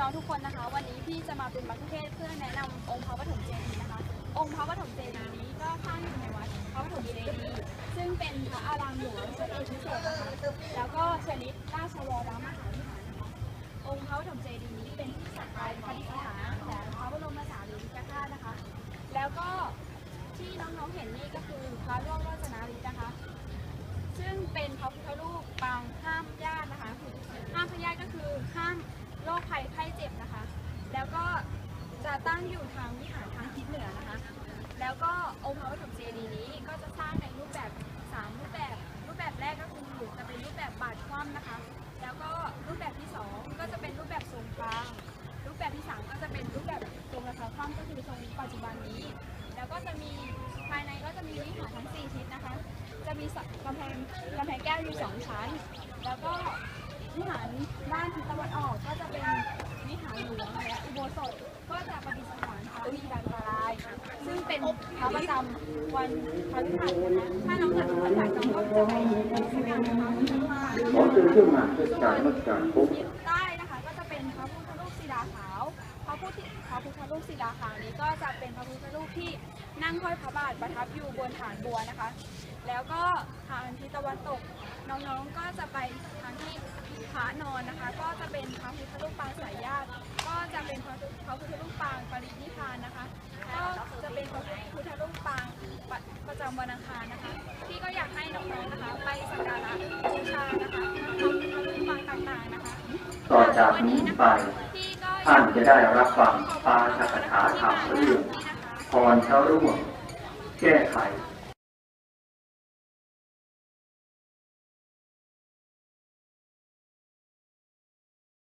น้องๆทุกคนนะคะ วันนี้พี่จะมาเป็นมัคคุเทศเพื่อแนะนำองค์พระปฐมเจดีย์นะคะ องค์พระปฐมเจดีย์นี้ก็ตั้งอยู่ในวัดพระปฐมเจดีย์ซึ่งเป็นพระอารามหลวงพระเอกพิเศษนะคะแล้วก็ชนิดราชวรมหาวิหารนะคะองค์พระปฐมเจดีย์นี้เป็นที่สักการะประดิษฐานของพระบรมสารีริกธาตุนะคะ แล้วก็ที่น้องๆเห็นนี่ก็คือพระ แล้วก็รูปแบบที่สองก็จะเป็นรูปแบบทรงกลาง รูปแบบที่สามก็จะเป็นรูปแบบทรงกระฆังคว่ำก็คือทรงปัจจุบันนี้ แล้วก็จะมีภายในก็จะมีวิหารทั้งสี่ทิศนะคะ จะมีกำแพงกำแพงแก้วอยู่สองชั้น แล้วก็วิหารด้านทิศตะวันออกก็จะเป็นวิหารหลวงและอุโบสถก็จะประดิษฐานพระวิดันตราย ซึ่งเป็นพระประจำวันพฤหัสนะคะถ้าน้องเกิดวันพฤหัสน้องก็จะไปที่งานนะคะพฤหัสขอเชิญขึ้นมาเทศกาลนมัสการพบทิศใต้นะคะก็จะเป็นพระพุทธรูปศิลาขาว พระพุทธพระพุทธรูปศิลาขาวนี้ก็จะเป็นพระพุทธรูปที่นั่งห้อยพระบาทประทับอยู่บนฐานบัวนะคะ แล้วก็ทางทิศตะวันตกน้องๆก็จะไปทางที่พระนอนนะคะ ก็จะเป็นพระพุทธรูปปางสายญาติก็จะเป็นพระพุทธรูปปางปรินิพานนะคะ ก็จะเป็นพระพุทธรูปปางประจำวันอังคารนะคะพี่ก็อยากให้น้องๆนะคะ ไปสักการะบูชา ต่อจากนี้ไป ท่านจะได้รับฟังปาฐกถาธรรมเรื่องพรเช้าร่วงแก้ไข